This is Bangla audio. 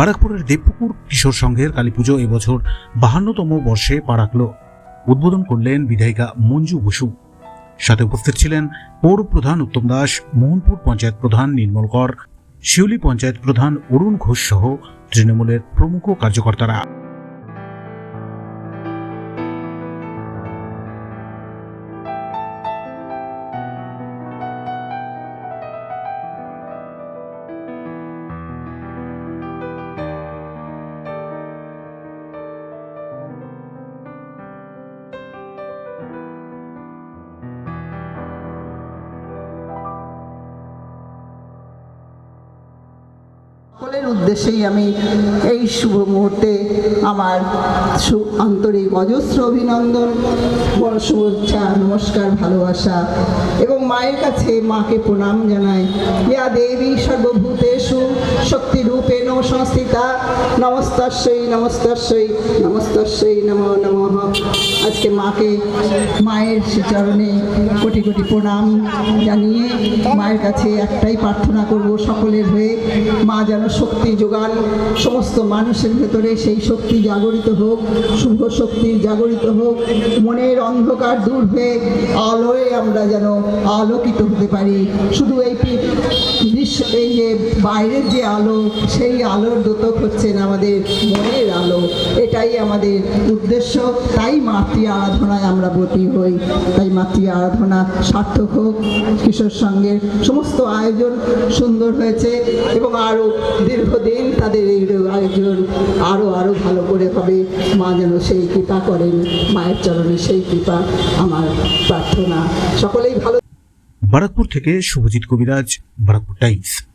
বারাকপুরের দেবপুকুর কিশোর সংঘের কালীপুজো এবছর বাহান্নতম বর্ষে পা রাখল। উদ্বোধন করলেন বিধায়িকা মঞ্জু বসু। সাথে উপস্থিত ছিলেন পৌর প্রধান উত্তম দাস, মোহনপুর পঞ্চায়েত প্রধান নির্মল কর, শিউলি পঞ্চায়েত প্রধান অরুণ ঘোষ সহ তৃণমূলের প্রমুখ কার্যকর্তারা। সকলের উদ্দেশ্যেই আমি এই শুভ মুহূর্তে আমার আন্তরিক অজস্র অভিনন্দন, বড় শুভেচ্ছা, নমস্কার, ভালোবাসা এবং মায়ের কাছে মাকে প্রণাম জানাই। ইয়া দেবী সর্বভূতেষু, শক্তিরূপেণ সংস্থিতা। নমস্তস্যই নমস্তস্যই নমস্তস্যই নম নমঃ। আজকে মাকে, মায়ের চরণে কোটি কোটি প্রণাম জানিয়ে মায়ের কাছে একটাই প্রার্থনা করব সকলের হয়ে। মা যেন শক্তি যোগান, সমস্ত মানুষের ভেতরে সেই শক্তি জাগরিত হোক, শুভ শক্তি জাগরিত হোক। মনের অন্ধকার দূর হয়ে আলোয় আমরা যেন আলোকিত হতে পারি। শুধু এই এই যে বাইরের যে আলো, সেই আলোর দোতক হচ্ছেন আমাদের মনের আলো। এটাই আমাদের উদ্দেশ্য। তাই মাতৃ আরাধনায় আমরা ব্রতী হই। তাই মাতৃ আরাধনা সার্থক হোক। কিশোর সঙ্গের সমস্ত আয়োজন সুন্দর হয়েছে এবং আরও দীর্ঘদিন তাদের এই আয়োজন আরও আরও ভালো করে হবে। মা যেন সেই কৃপা করেন, মায়ের চরণে সেই কৃপা আমার প্রার্থনা। সকলেই ভালো বারাকপুর থেকে শুভজিৎ কবিরাজ বারাকপুর টাইমস।